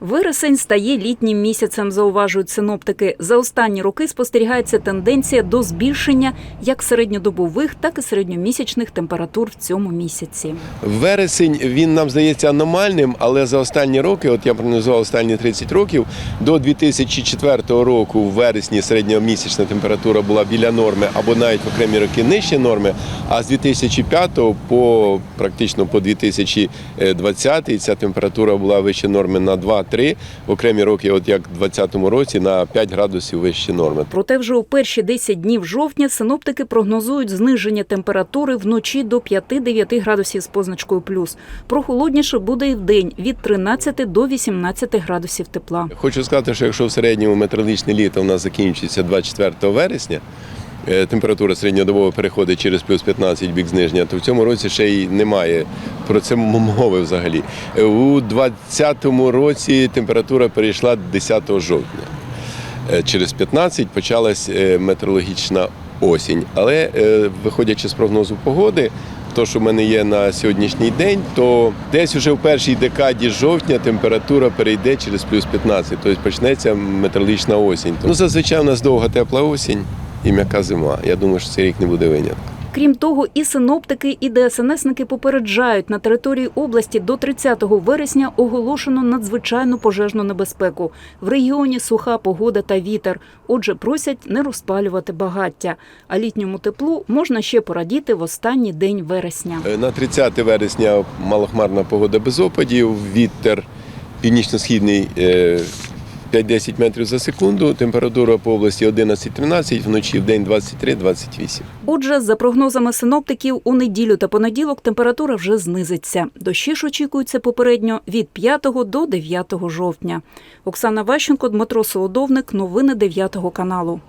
Вересень стає літнім місяцем, зауважують синоптики. За останні роки спостерігається тенденція до збільшення як середньодобових, так і середньомісячних температур в цьому місяці. Вересень він нам здається аномальним, але за останні роки, от я прогнозував останні 30 років, до 2004 року в вересні середньомісячна температура була біля норми або навіть в окремі роки нижче норми. А з 2005 по практично по 2020 ця температура була вище норми на 2-3, окремі роки, от як в 2020 році, на 5 градусів вище норми. Проте вже у перші 10 днів жовтня синоптики прогнозують зниження температури вночі до 5-9 градусів з позначкою плюс. Прохолодніше буде і вдень від 13 до 18 градусів тепла. Хочу сказати, що якщо в середньому метеорологічне літо у нас закінчиться 24 вересня, е, температура середньодобово переходить через плюс 15 бік зниження, то в цьому році ще й немає про це мови взагалі. У 2020 році температура перейшла 10 жовтня. Е, Через 15 почалась е, метеорологічна осінь. Але е, виходячи з прогнозу погоди, то, що в мене є на сьогоднішній день, то десь уже в першій декаді жовтня температура перейде через плюс 15, тобто почнеться метеорологічна осінь. Ну, зазвичай у нас довга тепла осінь і м'яка зима. Я думаю, що цей рік не буде винятком. Крім того, і синоптики, і ДСНСники попереджають, на території області до 30 вересня оголошено надзвичайну пожежну небезпеку. В регіоні суха погода та вітер. Отже, просять не розпалювати багаття. А літньому теплу можна ще порадіти в останній день вересня. Е, На 30 вересня малохмарна погода без опадів, вітер північно-східний е, 5-10 метрів за секунду, температура по області 11-13, вночі в день 23-28. Отже, за прогнозами синоптиків, у неділю та понеділок температура вже знизиться. Дощі ж очікуються попередньо від 5 до 9 жовтня. Оксана Ващенко, Дмитро Солодовник. Новини 9 каналу.